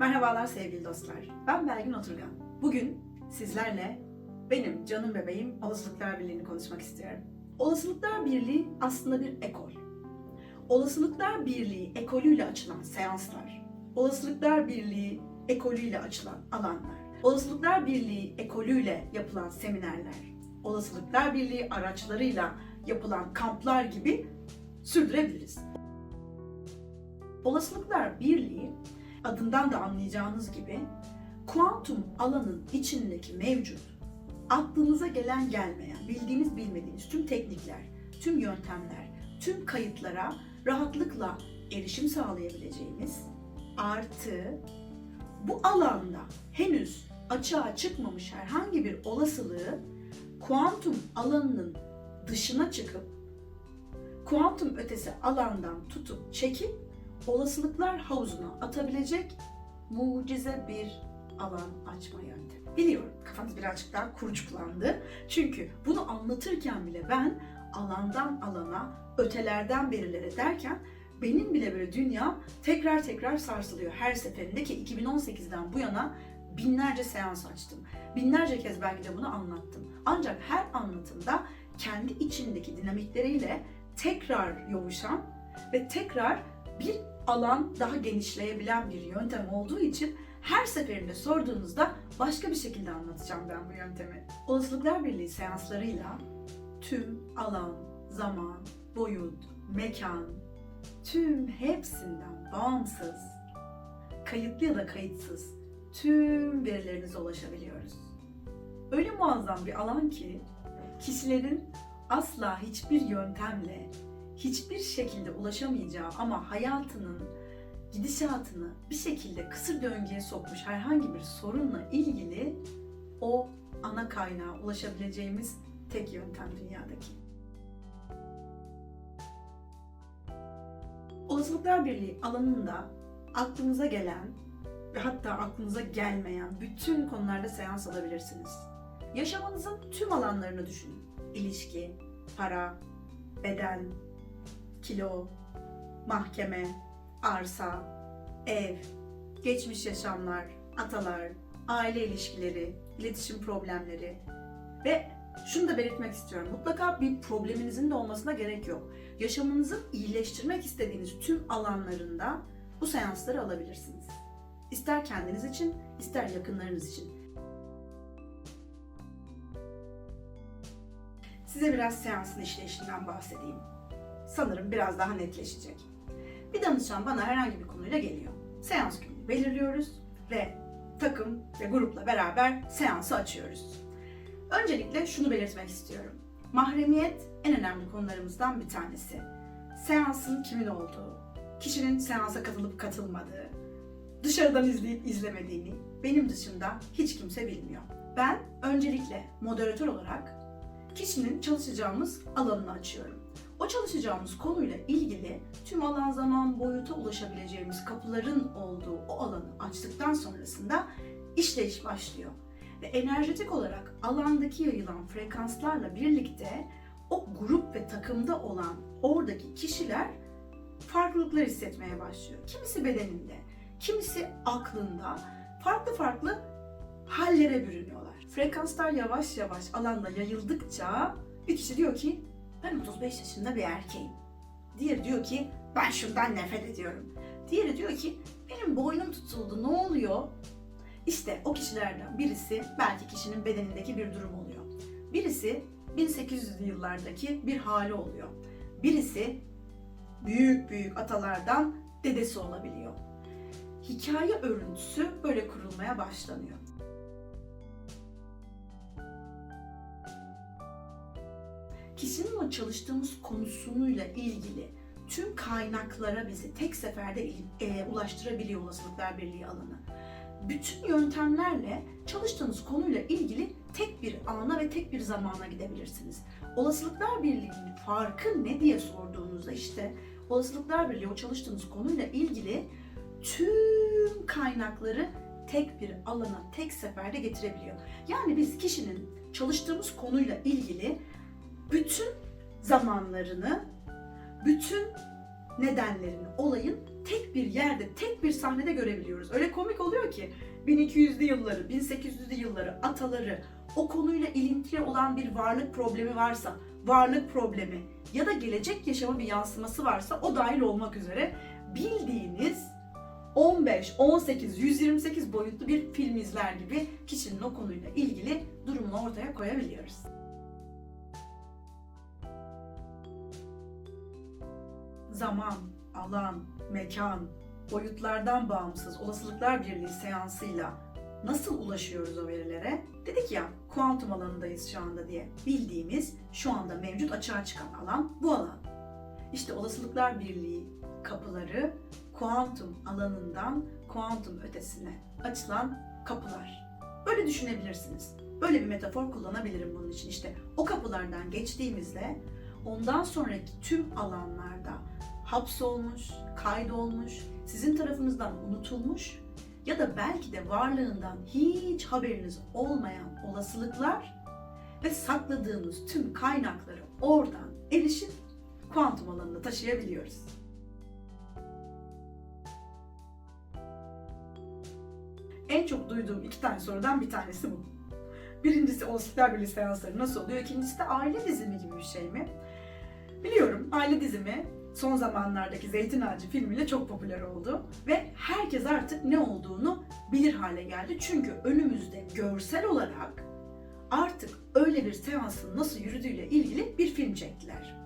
Merhabalar sevgili dostlar. Ben Belgin Oturgan. Bugün sizlerle benim canım bebeğim Olasılıklar Birliği'ni konuşmak istiyorum. Olasılıklar Birliği aslında bir ekol. Olasılıklar Birliği ekolüyle açılan seanslar, Olasılıklar Birliği ekolüyle açılan alanlar, Olasılıklar Birliği ekolüyle yapılan seminerler, Olasılıklar Birliği araçlarıyla yapılan kamplar gibi sürdürebiliriz. Olasılıklar Birliği adından da anlayacağınız gibi kuantum alanın içindeki mevcut, aklınıza gelen gelmeyen, bildiğiniz bilmediğiniz tüm teknikler, tüm yöntemler, tüm kayıtlara rahatlıkla erişim sağlayabileceğimiz artı bu alanda henüz açığa çıkmamış herhangi bir olasılığı kuantum alanının dışına çıkıp kuantum ötesi alandan tutup çekip olasılıklar havuzuna atabilecek mucize bir alan açma yöntemi. Biliyorum kafanız birazcık daha kurcuklandı. Çünkü bunu anlatırken bile ben alandan alana, ötelerden berilere derken benim bile böyle dünya tekrar tekrar sarsılıyor. Her seferinde ki 2018'den bu yana binlerce seans açtım. Binlerce kez belki de bunu anlattım. Ancak her anlatımda kendi içindeki dinamikleriyle tekrar yoğuşan ve tekrar bir alan daha genişleyebilen bir yöntem olduğu için her seferinde sorduğunuzda başka bir şekilde anlatacağım ben bu yöntemi. Olasılıklar Birliği seanslarıyla tüm alan, zaman, boyut, mekan, tüm hepsinden bağımsız, kayıtlı ya da kayıtsız tüm verilerinize ulaşabiliyoruz. Öyle muazzam bir alan ki kişilerin asla hiçbir yöntemle hiçbir şekilde ulaşamayacağı ama hayatının gidişatını bir şekilde kısır döngüye sokmuş herhangi bir sorunla ilgili o ana kaynağa ulaşabileceğimiz tek yöntem dünyadaki. Olasılıklar Birliği alanında aklınıza gelen ve hatta aklınıza gelmeyen bütün konularda seans alabilirsiniz. Yaşamanızın tüm alanlarını düşünün. İlişki, para, beden, kilo, mahkeme, arsa, ev, geçmiş yaşamlar, atalar, aile ilişkileri, iletişim problemleri ve şunu da belirtmek istiyorum. Mutlaka bir probleminizin de olmasına gerek yok. Yaşamınızı iyileştirmek istediğiniz tüm alanlarında bu seansları alabilirsiniz. İster kendiniz için, ister yakınlarınız için. Size biraz seansın işleyişinden bahsedeyim. Sanırım biraz daha netleşecek. Bir danışan bana herhangi bir konuyla geliyor. Seans günü belirliyoruz ve takım ve grupla beraber seansı açıyoruz. Öncelikle şunu belirtmek istiyorum. Mahremiyet en önemli konularımızdan bir tanesi. Seansın kimin olduğu, kişinin seansa katılıp katılmadığı, dışarıdan izleyip izlemediğini benim dışında hiç kimse bilmiyor. Ben öncelikle moderatör olarak kişinin çalışacağımız alanını açıyorum. O çalışacağımız konuyla ilgili tüm alan zaman boyuta ulaşabileceğimiz kapıların olduğu o alanı açtıktan sonrasında işleyiş başlıyor. Ve enerjetik olarak alandaki yayılan frekanslarla birlikte o grup ve takımda olan oradaki kişiler farklılıklar hissetmeye başlıyor. Kimisi bedeninde, kimisi aklında farklı farklı hallere bürünüyorlar. Frekanslar yavaş yavaş alanda yayıldıkça bir kişi diyor ki ben 35 yaşında bir erkeğim. Diğeri diyor ki ben şundan nefret ediyorum. Diğeri diyor ki benim boynum tutuldu ne oluyor? İşte o kişilerden birisi belki kişinin bedenindeki bir durum oluyor. Birisi 1800'lü yıllardaki bir hali oluyor. Birisi büyük büyük atalardan dedesi olabiliyor. Hikaye örüntüsü böyle kurulmaya başlanıyor. Kişinin o çalıştığımız konusuyla ilgili tüm kaynaklara bizi tek seferde e, ulaştırabiliyor olasılıklar birliği alanı. Bütün yöntemlerle çalıştığınız konuyla ilgili tek bir ana ve tek bir zamana gidebilirsiniz. Olasılıklar birliğinin farkı ne diye sorduğunuzda işte olasılıklar birliği o çalıştığınız konuyla ilgili tüm kaynakları tek bir alana tek seferde getirebiliyor. Yani biz kişinin çalıştığımız konuyla ilgili bütün zamanlarını, bütün nedenlerini, olayın tek bir yerde, tek bir sahnede görebiliyoruz. Öyle komik oluyor ki 1200'lü yılları, 1800'lü yılları, ataları, o konuyla ilintili olan bir varlık problemi varsa, varlık problemi ya da gelecek yaşama bir yansıması varsa o dahil olmak üzere bildiğiniz 15, 18, 128 boyutlu bir film izler gibi kişinin o konuyla ilgili durumunu ortaya koyabiliyoruz. Zaman, alan, mekan, boyutlardan bağımsız olasılıklar birliği seansıyla nasıl ulaşıyoruz o verilere? Dedik ya kuantum alanındayız şu anda diye. Bildiğimiz şu anda mevcut açığa çıkan alan bu alan. İşte olasılıklar birliği kapıları kuantum alanından kuantum ötesine açılan kapılar. Böyle düşünebilirsiniz. Böyle bir metafor kullanabilirim bunun için. İşte o kapılardan geçtiğimizde ondan sonraki tüm alanlarda hapsolmuş, kaydolmuş, sizin tarafınızdan unutulmuş ya da belki de varlığından hiç haberiniz olmayan olasılıklar ve sakladığımız tüm kaynakları oradan erişip kuantum alanına taşıyabiliyoruz. En çok duyduğum iki tane sorudan bir tanesi bu. Birincisi olasılıklar birliği seansları nasıl oluyor? İkincisi de aile dizimi gibi bir şey mi? Biliyorum aile dizimi son zamanlardaki Zeytin Ağacı filmiyle çok popüler oldu. Ve herkes artık ne olduğunu bilir hale geldi. Çünkü önümüzde görsel olarak artık öyle bir seansın nasıl yürüdüğüyle ilgili bir film çektiler.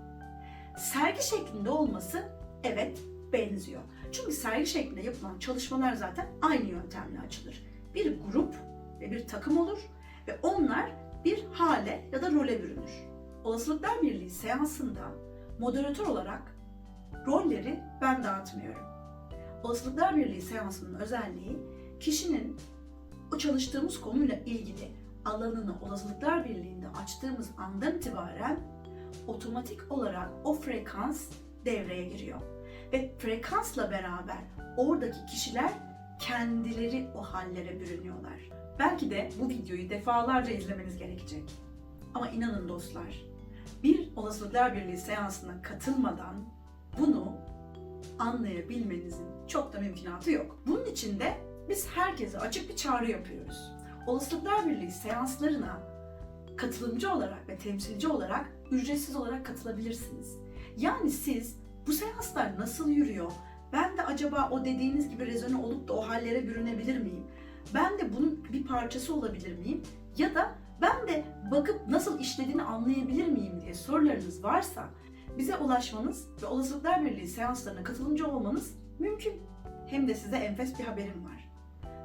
Sergi şeklinde olması evet benziyor. Çünkü sergi şeklinde yapılan çalışmalar zaten aynı yöntemle açılır. Bir grup ve bir takım olur ve onlar bir hale ya da role bürünür. Olasılıklar Birliği seansında moderatör olarak rolleri ben dağıtmıyorum. Olasılıklar Birliği seansının özelliği kişinin o çalıştığımız konuyla ilgili alanını Olasılıklar Birliği'nde açtığımız andan itibaren otomatik olarak o frekans devreye giriyor. Ve frekansla beraber oradaki kişiler kendileri o hallere bürünüyorlar. Belki de bu videoyu defalarca izlemeniz gerekecek. Ama inanın dostlar, bir Olasılıklar Birliği seansına katılmadan bunu anlayabilmenizin çok da mümkünatı yok. Bunun için de biz herkese açık bir çağrı yapıyoruz. Olasılıklar Birliği seanslarına katılımcı olarak ve temsilci olarak ücretsiz olarak katılabilirsiniz. Yani siz bu seanslar nasıl yürüyor? Ben de acaba o dediğiniz gibi rezone olup da o hallere bürünebilir miyim? Ben de bunun bir parçası olabilir miyim? Ya da ben de bakıp nasıl işlediğini anlayabilir miyim diye sorularınız varsa bize ulaşmanız ve Olasılıklar Birliği seanslarına katılımcı olmanız mümkün. Hem de size enfes bir haberim var.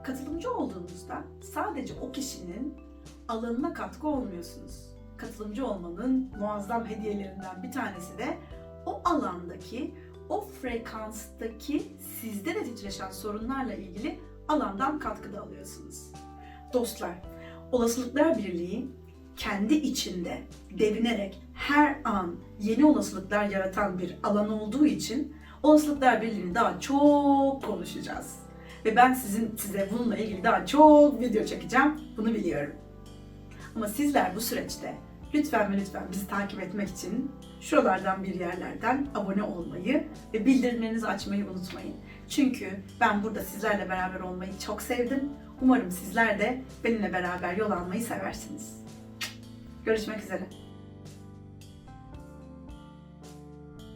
Katılımcı olduğunuzda sadece o kişinin alanına katkı olmuyorsunuz. Katılımcı olmanın muazzam hediyelerinden bir tanesi de o alandaki, o frekanstaki sizde de titreşen sorunlarla ilgili alandan katkı da alıyorsunuz. Dostlar, Olasılıklar Birliği kendi içinde devinerek her an yeni olasılıklar yaratan bir alan olduğu için Olasılıklar Birliği'ni daha çok konuşacağız. Ve ben sizin size bununla ilgili daha çok video çekeceğim. Bunu biliyorum. Ama sizler bu süreçte lütfen ve lütfen bizi takip etmek için şuralardan bir yerlerden abone olmayı ve bildirimlerinizi açmayı unutmayın. Çünkü ben burada sizlerle beraber olmayı çok sevdim. Umarım sizler de benimle beraber yol almayı seversiniz. Görüşmek üzere.